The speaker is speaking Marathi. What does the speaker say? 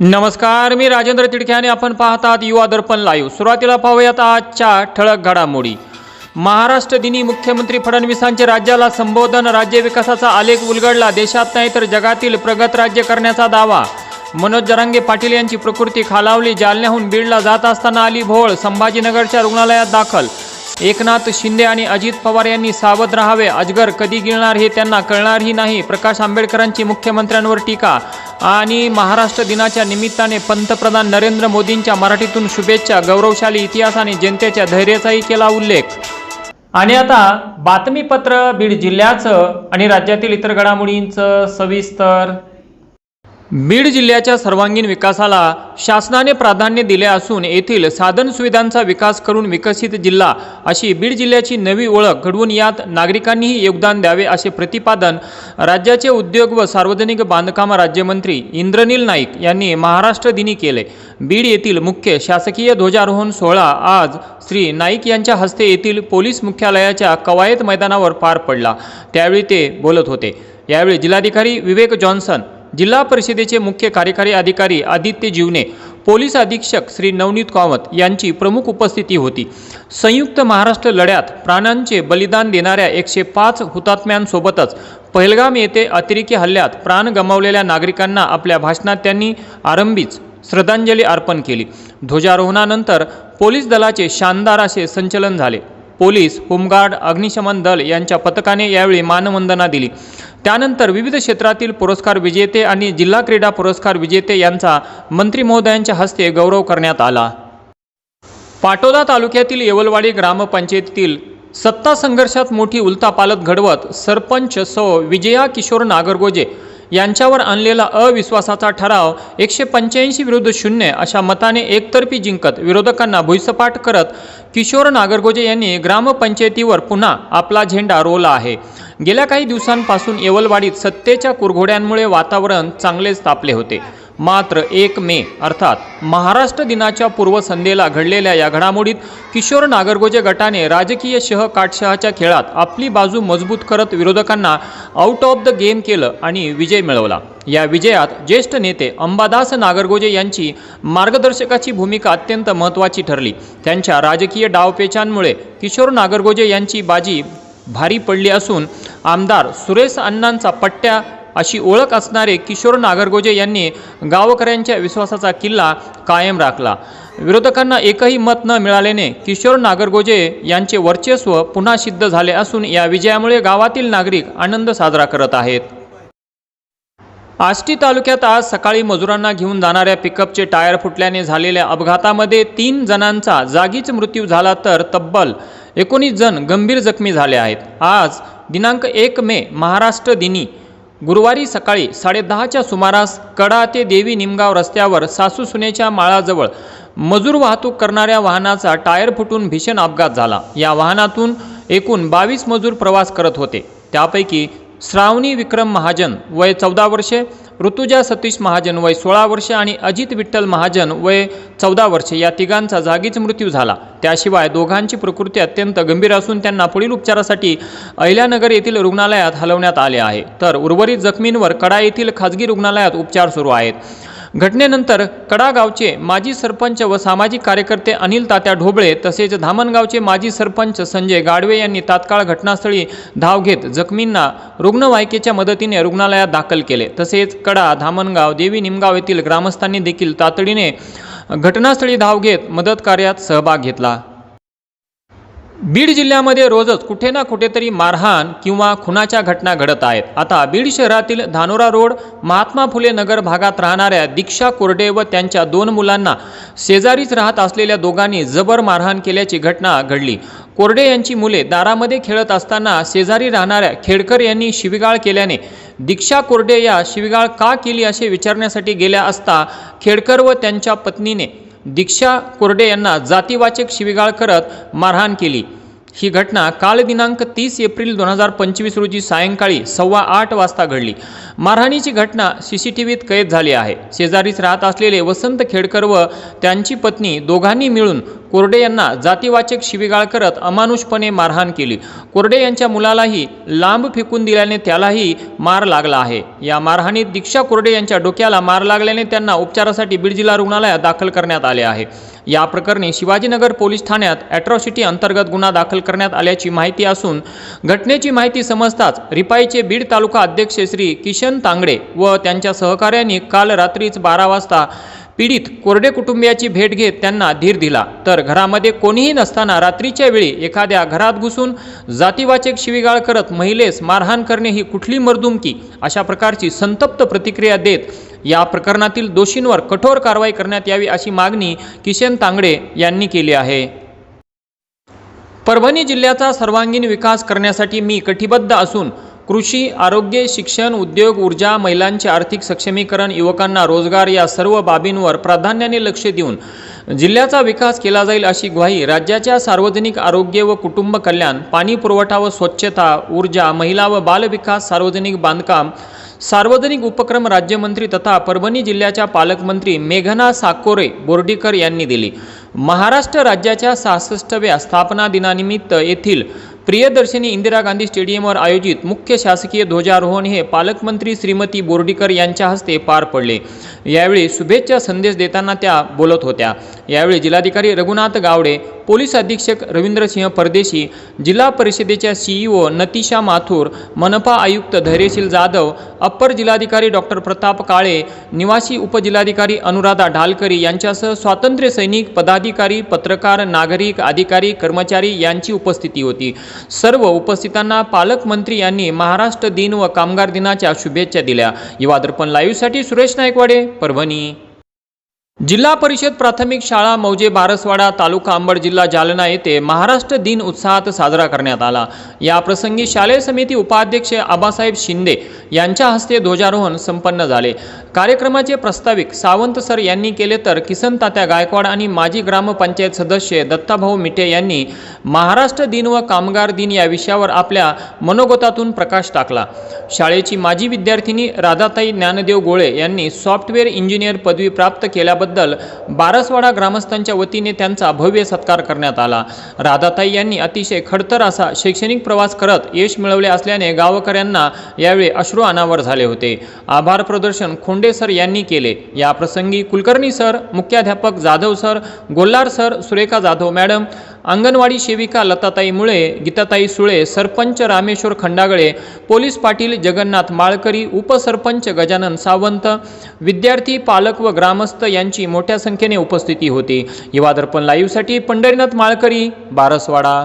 नमस्कार मी राजेंद्र तिडक्याने आपण पाहतात युवा दर्पण लाईव्ह सुरुवातीला पाहूयात आजच्या ठळक घडामोडी. महाराष्ट्र दिनी मुख्यमंत्री फडणवीसांचे राज्याला संबोधन राज्य विकासाचा आलेख उलगडला देशात नाही तर जगातील प्रगत राज्य करण्याचा दावा. मनोज जरांगे पाटील यांची प्रकृती खालावली जालन्याहून बीडला जात असताना आली भोळ संभाजीनगरच्या रुग्णालयात दाखल. एकनाथ शिंदे आणि अजित पवार यांनी सावध राहावे अजगर कधी गिळणार हे त्यांना कळणारही नाही प्रकाश आंबेडकरांची मुख्यमंत्र्यांवर टीका. आणि महाराष्ट्र दिनाच्या निमित्ताने पंतप्रधान नरेंद्र मोदींच्या मराठीतून शुभेच्छा गौरवशाली इतिहास आणि जनतेच्या धैर्याचाही केला उल्लेख. आणि आता बातमीपत्र बीड जिल्ह्याचं आणि राज्यातील इतर घडामोडींचं सविस्तर बीड जिल्ह्याच्या सर्वांगीण विकासाला शासनाने प्राधान्य दिले असून येथील साधन सुविधांचा विकास करून विकसित जिल्हा अशी बीड जिल्ह्याची नवी ओळख घडवून यात नागरिकांनीही योगदान द्यावे असे प्रतिपादन राज्याचे उद्योग व सार्वजनिक बांधकाम राज्यमंत्री इंद्रनील नाईक यांनी महाराष्ट्र दिनी केले. बीड येथील मुख्य शासकीय ध्वजारोहण सोहळा आज श्री नाईक यांच्या हस्ते येथील पोलीस मुख्यालयाच्या कवायत मैदानावर पार पडला. त्यावेळी ते बोलत होते. यावेळी जिल्हाधिकारी विवेक जॉन्सन जिल्हा परिषदेचे मुख्य कार्यकारी अधिकारी आदित्य जीवने पोलीस अधीक्षक श्री नवनीत कामत यांची प्रमुख उपस्थिती होती. संयुक्त महाराष्ट्र लढ्यात प्राणांचे बलिदान देणाऱ्या एकशे पाच हुतात्म्यांसोबतच पहलगाम येथे अतिरेकी हल्ल्यात प्राण गमावलेल्या नागरिकांना आपल्या भाषणात त्यांनी आरंभीच श्रद्धांजली अर्पण केली. ध्वजारोहणानंतर पोलीस दलाचे शानदार असे संचलन झाले. पोलीस होमगार्ड अग्निशमन दल यांच्या पथकाने यावेळी मानवंदना दिली. त्यानंतर विविध क्षेत्रातील पुरस्कार विजेते आणि जिल्हा क्रीडा पुरस्कार विजेते यांचा मंत्री महोदयांच्या हस्ते गौरव करण्यात आला. पाटोदा तालुक्यातील येवलवाडी ग्रामपंचायतीतील सत्ता संघर्षात मोठी उलथापालत घडवत सरपंच सौ. विजया किशोर नागरगोजे यांच्यावर आणलेला अविश्वासाचा ठराव एकशे पंच्याऐंशी विरुद्ध शून्य अशा मताने एकतर्फी जिंकत विरोधकांना भुईसपाट करत किशोर नागरगोजे यांनी ग्रामपंचायतीवर पुन्हा आपला झेंडा रोवला आहे. गेल्या काही दिवसांपासून येवलवाडीत सत्तेच्या कुरघोड्यांमुळे वातावरण चांगलेच तापले होते. मात्र एक मे अर्थात महाराष्ट्र दिनाच्या पूर्वसंध्येला घडलेल्या या घडामोडीत किशोर नागरगोजे गटाने राजकीय शह काटशहाच्या खेळात आपली बाजू मजबूत करत विरोधकांना आउट ऑफ द गेम केलं आणि विजय मिळवला. या विजयात ज्येष्ठ नेते अंबादास नागरगोजे यांची मार्गदर्शकाची भूमिका अत्यंत महत्त्वाची ठरली. त्यांच्या राजकीय डावपेचांमुळे किशोर नागरगोजे यांची बाजी भारी पडली असून आमदार सुरेश अण्णांचा पट्ट्या अशी ओळख असणारे किशोर नागरगोजे यांनी गावकऱ्यांच्या विश्वासाचा किल्ला कायम राखला. विरोधकांना एकही मत न मिळाल्याने किशोर नागरगोजे यांचे वर्चस्व पुन्हा सिद्ध झाले असून या विजयामुळे गावातील नागरिक आनंद साजरा करत आहेत. आष्टी तालुक्यात आज सकाळी मजुरांना घेऊन जाणाऱ्या पिकअपचे टायर फुटल्याने झालेल्या अपघातामध्ये तीन जणांचा जागीच मृत्यू झाला तर तब्बल एकोणीस जण गंभीर जखमी झाले आहेत. आज दिनांक एक मे महाराष्ट्र दिनी गुरुवारी सकाळी साडेदहाच्या सुमारास कडा ते देवी निमगाव रस्त्यावर सासू सुनेच्या माळाजवळ मजूर वाहतूक करणाऱ्या वाहनाचा टायर फुटून भीषण अपघात झाला. या वाहनातून एकूण बावीस मजूर प्रवास करत होते. त्यापैकी श्रावणी विक्रम महाजन वय चौदा वर्षे ऋतुजा सतीश महाजन वय सोळा वर्षे आणि अजित विठ्ठल महाजन वय चौदा वर्षे या तिघांचा जागीच मृत्यू झाला. त्याशिवाय दोघांची प्रकृती अत्यंत गंभीर असून त्यांना पुढील उपचारासाठी अहिल्यानगर येथील रुग्णालयात हलवण्यात आले आहे. तर उर्वरित जखमींवर कडा येथील खाजगी रुग्णालयात उपचार सुरू आहेत. घटनेनंतर कडागावचे माजी सरपंच व सामाजिक कार्यकर्ते अनिल तात्या ढोबळे तसेच धामणगावचे माजी सरपंच संजय गाडवे यांनी तात्काळ घटनास्थळी धाव घेत जखमींना रुग्णवाहिकेच्या मदतीने रुग्णालयात दाखल केले. तसेच कडा धामणगाव देवी निमगाव येथील ग्रामस्थांनी देखील तातडीने घटनास्थळी धाव घेत मदत कार्यात सहभाग घेतला. बीड जिल्ह्यामध्ये रोजच कुठे ना कुठेतरी मारहाण किंवा खुनाच्या घटना घडत आहेत. आता बीड शहरातील धानोरा रोड महात्मा फुले नगर भागात राहणाऱ्या दीक्षा कोरडे व त्यांच्या दोन मुलांना शेजारीच राहत असलेल्या दोघांनी जबर मारहाण केल्याची घटना घडली. कोरडे यांची मुले दारामध्ये खेळत असताना शेजारी राहणाऱ्या खेडकर यांनी शिविगाळ केल्याने दीक्षा कोरडे या शिविगाळ का केली असे विचारण्यासाठी गेल्या असता खेडकर व त्यांच्या पत्नीने दीक्षा कोरडे यांना जातीवाचक शिविगाळ करत मारहाण केली. ही घटना काल दिनांक तीस एप्रिल दोन हजार पंचवीस रोजी सायंकाळी सव्वा आठ वाजता घडली. मारहाणीची घटना सी सी टी व्हीत कैद झाली आहे. शेजारीच राहत असलेले वसंत खेडकर व त्यांची पत्नी दोघांनी मिळून कोरडे यांना जातीवाचक शिवीगाळ करत अमानुषपणे मारहाण केली. कोरडे यांच्या मुलालाही लांब फेकून दिल्याने त्यालाही मार लागला आहे. या मारहाणीत दीक्षा कोरडे यांच्या डोक्याला मार लागल्याने त्यांना उपचारासाठी बीड जिल्हा रुग्णालयात दाखल करण्यात आले आहे. या प्रकरणी शिवाजीनगर पोलीस ठाण्यात अॅट्रॉसिटी अंतर्गत गुन्हा दाखल करण्यात आल्याची माहिती असून घटनेची माहिती समजताच रिपाईचे बीड तालुका अध्यक्ष श्री किशन तांगडे व त्यांच्या सहकाऱ्यांनी काल रात्रीच बारा वाजता पीडित कोरडे कुटुंबियाची भेट घेत त्यांना धीर दिला. तर घरामध्ये कोणीही नसताना रात्रीच्या वेळी एखाद्या घरात घुसून जातीवाचक शिवीगाळ करत महिलेस मारहाण करणे ही कुठली मर्दुमकी अशा प्रकारची संतप्त प्रतिक्रिया देत या प्रकरणातील दोषींवर कठोर कारवाई करण्यात यावी अशी मागणी किशन तांगडे यांनी केली आहे. परभणी जिल्ह्याचा सर्वांगीण विकास करण्यासाठी मी कटिबद्ध असून कृषी आरोग्य शिक्षण उद्योग ऊर्जा महिलांचे आर्थिक सक्षमीकरण युवकांना रोजगार या सर्व बाबींवर प्राधान्याने लक्ष देऊन जिल्ह्याचा विकास केला जाईल अशी ग्वाही राज्याच्या सार्वजनिक आरोग्य व कुटुंब कल्याण पाणी पुरवठा व स्वच्छता ऊर्जा महिला व बालविकास सार्वजनिक बांधकाम सार्वजनिक उपक्रम राज्यमंत्री तथा परभणी जिल्ह्याच्या पालकमंत्री मेघना साकोरे बोर्डीकर यांनी दिली. महाराष्ट्र राज्याच्या सहासष्टव्या स्थापना दिनानिमित्त येथील प्रियदर्शनी इंदिरा गांधी स्टेडियमवर आयोजित मुख्य शासकीय ध्वजारोहण हे पालकमंत्री श्रीमती बोर्डीकर यांच्या हस्ते पार पडले. यावेळी शुभेच्छा संदेश देताना त्या बोलत होत्या. यावेळी जिल्हाधिकारी रघुनाथ गावडे पोलीस अधीक्षक रवींद्रसिंह परदेशी जिल्हा परिषदेच्या सीईओ नतिशा माथुर मनपा आयुक्त धैर्यशील जाधव अप्पर जिल्हाधिकारी डॉक्टर प्रताप काळे निवासी उपजिल्हाधिकारी अनुराधा ढालकरी यांच्यासह स्वातंत्र्य सैनिक पदाधिकारी पत्रकार नागरिक अधिकारी कर्मचारी यांची उपस्थिती होती. सर्व उपस्थितांना पालकमंत्री यांनी महाराष्ट्र दिन व कामगार दिनाच्या शुभेच्छा दिल्या. युवा दर्पण लाईव्हसाठी सुरेश नायकवाडे परभणी. जिल्हा परिषद प्राथमिक शाळा मौजे बारसवाडा तालुका अंबड जिल्हा जालना येथे महाराष्ट्र दिन उत्साहात साजरा करण्यात आला. या प्रसंगी शालेय समिती उपाध्यक्ष आबासाहेब शिंदे यांच्या हस्ते ध्वजारोहण संपन्न झाले. कार्यक्रमाचे प्रस्ताविक सावंत सर यांनी केले तर किसन तात्या गायकवाड आणि माजी ग्रामपंचायत सदस्य दत्ताभाऊ मिटे यांनी महाराष्ट्र दिन व कामगार दिन या विषयावर आपल्या मनोगतातून प्रकाश टाकला. शाळेची माजी विद्यार्थिनी राधाताई ज्ञानदेव गोळे यांनी सॉफ्टवेअर इंजिनियर पदवी प्राप्त केल्याबद्दल बारसवाडा ग्रामस्थांच्या वतीने त्यांचा भव्य सत्कार करण्यात आला. राधाताई यांनी अतिशय खडतर असा शैक्षणिक प्रवास करत यश मिळवले असल्याने गावकऱ्यांना यावेळी अश्रू अनावर झाले होते. आभार प्रदर्शन खोंडे सर यांनी केले. या प्रसंगी कुलकर्णी सर मुख्याध्यापक Jadhav sir Gollar sir Surekha Jadhav madam anganwadi सेविका लताताई मुळे गीताताई सुळे सरपंच रामेश्वर खंडागळे पोलीस पाटील जगन्नाथ माळकरी उपसरपंच गजानन सावंत विद्यार्थी पालक व ग्रामस्थ यांची मोठ्या संख्येने उपस्थिती होती. युवा दर्पण लाईव्हसाठी पंढरीनाथ माळकरी बारसवाडा.